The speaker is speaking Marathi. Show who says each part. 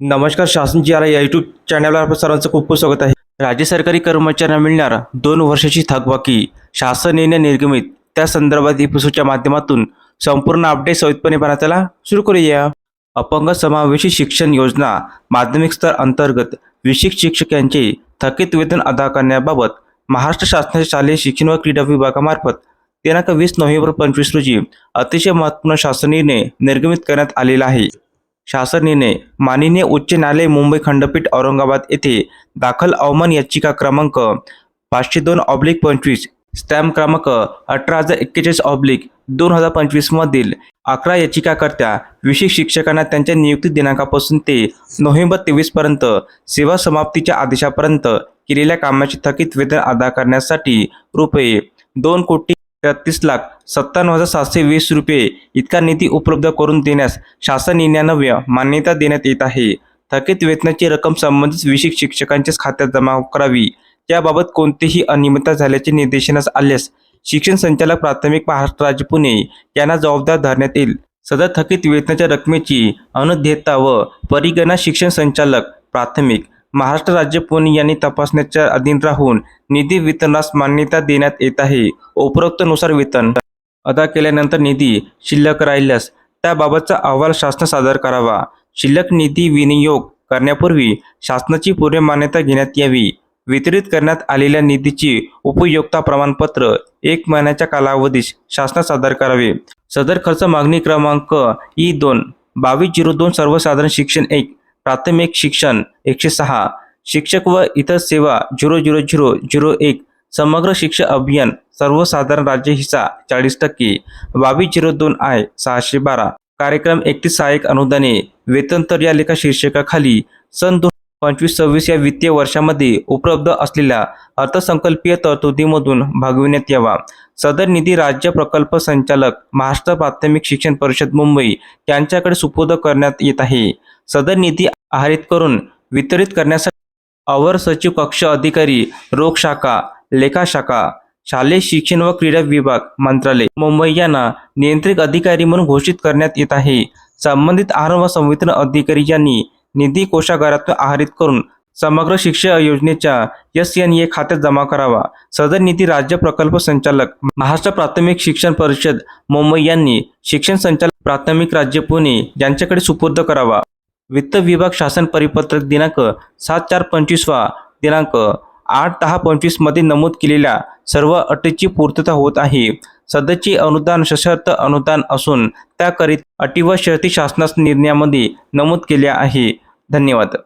Speaker 1: नमस्कार शासन जी आर या यूट्यूब चॅनलवर आपलं सर्वांचं खूप खूप स्वागत आहे. राज्य सरकारी कर्मचाऱ्यांना मिळणार दोन वर्षाची थकबाकी शासन निर्णय निर्गमित. त्या संदर्भात इफसूच्या माध्यमातून संपूर्ण अपडेट सवितपणे पाहण्याला सुरू करूया. अपंग समावेशी शिक्षण योजना माध्यमिक स्तर अंतर्गत विशिष्ट शिक्षक यांचे थकीत वेतन अदा करण्याबाबत महाराष्ट्र शासनाच्या शालेय शिक्षण व क्रीडा विभागामार्फत दिनांक वीस नोव्हेंबर पंचवीस रोजी अतिशय महत्त्वपूर्ण शासन निर्णय निर्गमित करण्यात आलेला आहे. शासन निर्णय माननीय उच्च न्यायालय मुंबई खंडपीठ औरंगाबाद येथे दाखल अवमान याचिका क्रमांक पाचशे दोन ऑब्लिक पंचवीस स्टॅम्प क्रमांक अठरा हजार एक्केचाळीस ऑब्लिक दोन हजार पंचवीसमधील अकरा याचिकाकर्त्या विशेष शिक्षकांना त्यांच्या नियुक्ती दिनांकापासून ते नोव्हेंबर तेवीसपर्यंत सेवा समाप्तीच्या आदेशापर्यंत केलेल्या कामाचे थकीत वेतन अदा करण्यासाठी रुपये दोन कोटी तेहतीस लाख सत्त्याण्णव हजार सातशे वीस रुपये इतका निधी उपलब्ध करून देण्यास शासन निन्यानव्य मान्यता देण्यात येत आहे. थकीत वेतनाची रक्कम संबंधित विषय शिक्षकांच्याच खात्यात जमा करावी. त्याबाबत कोणतीही अनियमितता झाल्याचे निर्देशनास आल्यास शिक्षण संचालक प्राथमिक महाराष्ट्र राज्य पुणे यांना जबाबदार धरण्यात येईल. सदर थकीत वेतनाच्या रकमेची अनुदेयता व परिगणना शिक्षण संचालक प्राथमिक महाराष्ट्र राज्य पुणे यांनी तपासण्याच्या अधीन राहून निधी वितरणास मान्यता देण्यात येत आहे. उपरोक्तनुसार वेतन अदा केल्यानंतर निधी शिल्लक राहिल्यास त्याबाबतचा अहवाल शासन सादर करावा. शिल्लक निधी विनियोग करण्यापूर्वी शासनाची पूर्ण मान्यता घेण्यात यावी. वितरित करण्यात आलेल्या निधीची उपयोगता प्रमाणपत्र एक महिन्याच्या कालावधीस शासनास सादर करावे. सदर खर्च मागणी क्रमांक ई दोन बावीस झिरो दोन सर्वसाधारण शिक्षण एक प्राथमिक शिक्षण एकशे सहा. शिक्षक व इतर सेवा झिरो झिरो झिरो झिरो एक. समग्र शिक्षा अभियान सर्वसाधारण राज्य हिस्सा चाळीस टक्के. बावीस झिरो दोन आय सहाशे बारा. कार्यक्रम एकतीस सहाय्यक अनुदाने. वेतन तर या लेखा शीर्षकाखाली सन दोन पंचवीस सव्वीस या वित्तीय वर्षामध्ये उपलब्ध असलेल्या अर्थसंकल्पीय तरतुदीमधून भागविण्यात यावा. सदर निधी राज्य प्रकल्प संचालक महाराष्ट्र प्राथमिक शिक्षण परिषद मुंबई यांच्याकडे सुपूर्द करण्यात येत आहे. सदर निधी आहारित करून वितरित करण्यासाठी अवर सचिव कक्ष अधिकारी रोग शाखा लेखा शाखा शालेय शिक्षण व क्रीडा विभाग मंत्रालय मुंबई यांना नियंत्रित अधिकारी म्हणून घोषित करण्यात येत आहे. संबंधित आहार व संवितरण अधिकारी यांनी निधी कोषागारातून आहारित करून समग्र शिक्षा योजनेच्या एस एन ए खात्यात जमा करावा. सदर निधी राज्य प्रकल्प संचालक महाराष्ट्र प्राथमिक शिक्षण परिषद मुंबई यांनी शिक्षण संचालक प्राथमिक राज्य पुणे यांच्याकडे सुपूर्द करावा. वित्त विभाग शासन परिपत्रक दिनांक सात चार पंचवीसवा दिनांक आठ दहा पंचवीसमध्ये नमूद केलेल्या सर्व अटीची पूर्तता होत आहे. सध्याची अनुदान सशर्त अनुदान असून त्याकरीत अटी व शर्ती शासनास निर्णयामध्ये नमूद केल्या आहे. धन्यवाद.